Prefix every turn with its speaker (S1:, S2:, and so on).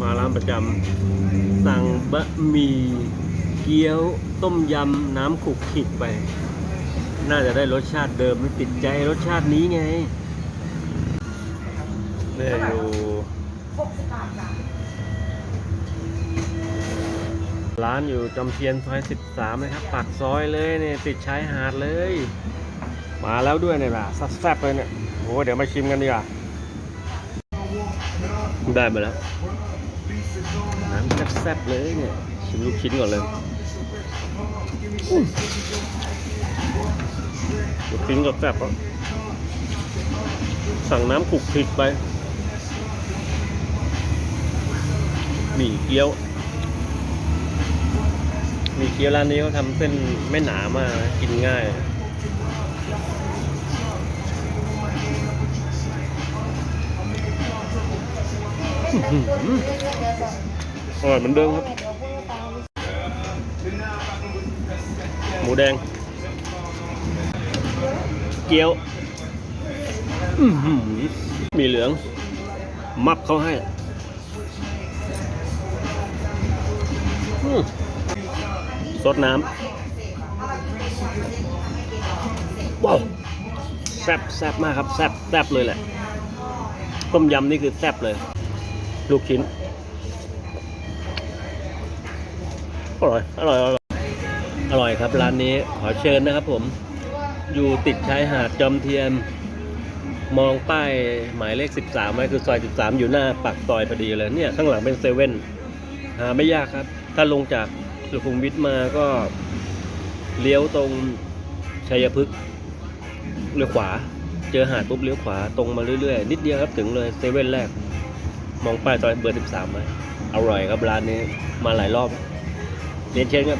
S1: มาร้านประจำสั่งบะหมี่เกี๊ยวต้มยำน้ำขุกขิกไป น่าจะได้รสชาติเดิมไม่ติดใจรสชาตินี้ไงเนี่ยอยู่ร้านอยู่จอมเทียนซอย13นะครับปากซอยเลยเนี่ยติดชายหาดเลย มาแล้วด้วยเนี่ยล่ะแซ่บเลยเนี่ยโอ้เดี๋ยวมาชิมกันดีกว่าได้มาแล้ว น้ำแซ่บๆเลยเนี่ย ชิมลูกชิ้นก่อนเลยลูกชิ้นก็แซ่บอะสั่งน้ำขุกคลิกไปหมี่เกี๊ยวหมี่เกี๊ยวร้านนี้เขาทำเส้นไม่หนามากกินง่าย อร่อยเหมือนเดิมครับ หมูแดง เกี๊ยวมีเหลือง มับเขาให้รสดน้ำ ว้าว แซ่บแซ่บมากครับ แซ่บแซ่บเลยแหละ ต้มยำนี่คือแซ่บเลย ลูกชิ้น อร่อย อร่อย อร่อย อร่อยครับร้านนี้ขอเชิญนะครับผม อยู่ติดชายหาดจอมเทียนมองป้ายหมายเลข 13ไว้คือซอย 13 อยู่หน้าปากซอยพอดีเลยเนี่ยข้างหลังเป็นเซเว่นหาไม่ยากครับ ถ้าลงจากสุขุมวิทมาก็เลี้ยวตรงชัยพฤกษ์เลี้ยวขวา เจอหาดปุ๊บเลี้ยวขวาตรงมาเรื่อยๆ นิดเดียวครับถึงเลยเซเว่นแรก มองป้ายซอยเบอร์ 13ไว้อร่อยครับร้านนี้มาหลายรอบ 连接个